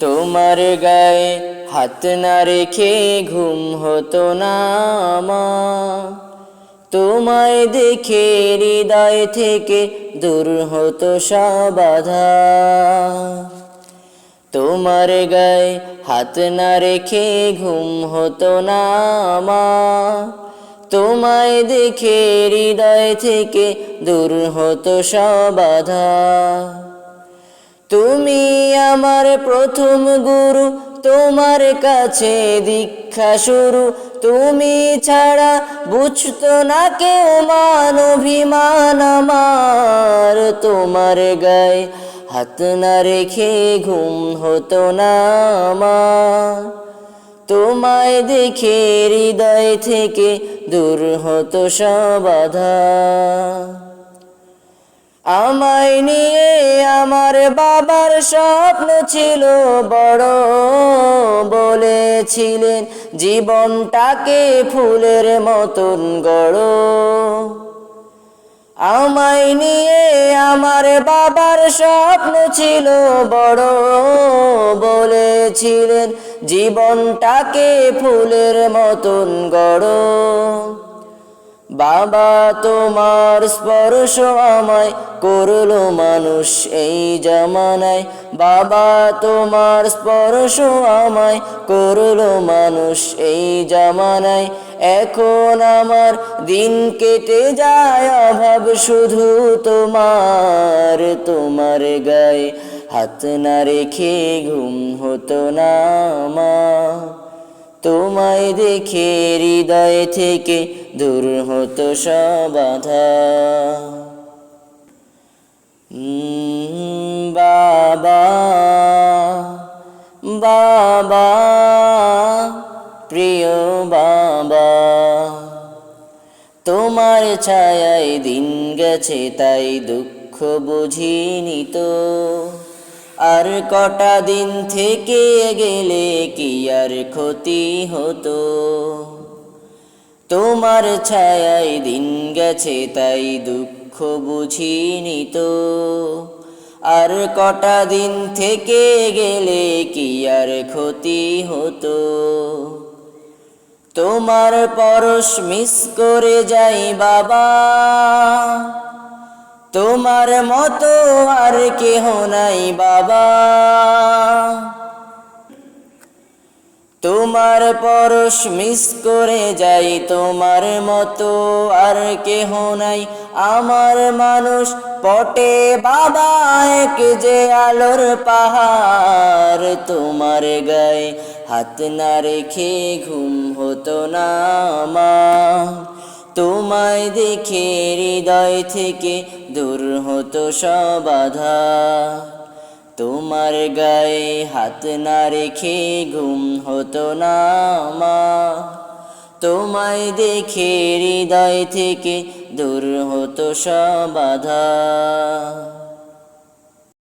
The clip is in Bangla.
তোমার গায়ে হাত না রেখে ঘুম হতো না তোমায় দেখে হৃদয় থেকে দূর হতো সবাধা তোমার গায়ে হাত না রেখে ঘুম হতো না তোমায় দেখে হৃদয় থেকে দূর হতো সবাধা তুমি আমার প্রথম গুরু, তোমার কাছে দীক্ষা শুরু। তুমি ছাড়া বুঝতো না কেউ মান, অভিমান আমার তোমার গায়ে। হাত না রেখে ঘুম হতো না আমার। তোমায় দেখে হৃদয় থেকে দূর হতো সবাধা আমায় নিয়ে আমার বাবার স্বপ্ন ছিল বড়। বলেছিলেন, জীবনটাকে ফুলের মতন গড়। আমায় নিয়ে আমার বাবার স্বপ্ন ছিল বড়। বলেছিলেন, জীবনটাকে ফুলের মতন গড়। বাবা তোমার স্পর্শ আমায় করল মানুষ এই জামানায়। বাবা তোমার স্পর্শ আমায় করল মানুষ এই জামানায়। এখন আমার দিন কেটে যায়, অভাব শুধু তোমার তোমার গায়ে। হাত না রেখে ঘুম হতো না আমার। তোমায় দেখে হৃদয় থেকে দূর হতো সবাধা বাবা বাবা, প্রিয় বাবা, তোমার ছায়ায় দিন গেছে তাই দুঃখ বুঝিনি তো। আর কটা দিন থেকে গেলে কি আর ক্ষতি হতো? তোমার ছায়ায় দিন গেছে তাই দুঃখ বুঝিনি তো। আর কটা দিন থেকে গেলে কি আর ক্ষতি হতো? তোমার পরশ মিস করে যাই বাবা। তোমার মতো আর কেহ নাই বাবা। তোমার পরশ মিস করে যাই, তোমার মতো আর কেহ নাই। আমার মানুষ পটে বাবা, এক যে আলোর পাহাড় তোমার গায়ে। হাত না রেখে ঘুম হতো না আমার। তোমায় দেখে হৃদয় থেকে দূর হতো সবাধা তোমার গায়ে হাত না রেখে ঘুম হতো না মা তোমায় দেখে হৃদয় থেকে দূর হতো সবাধা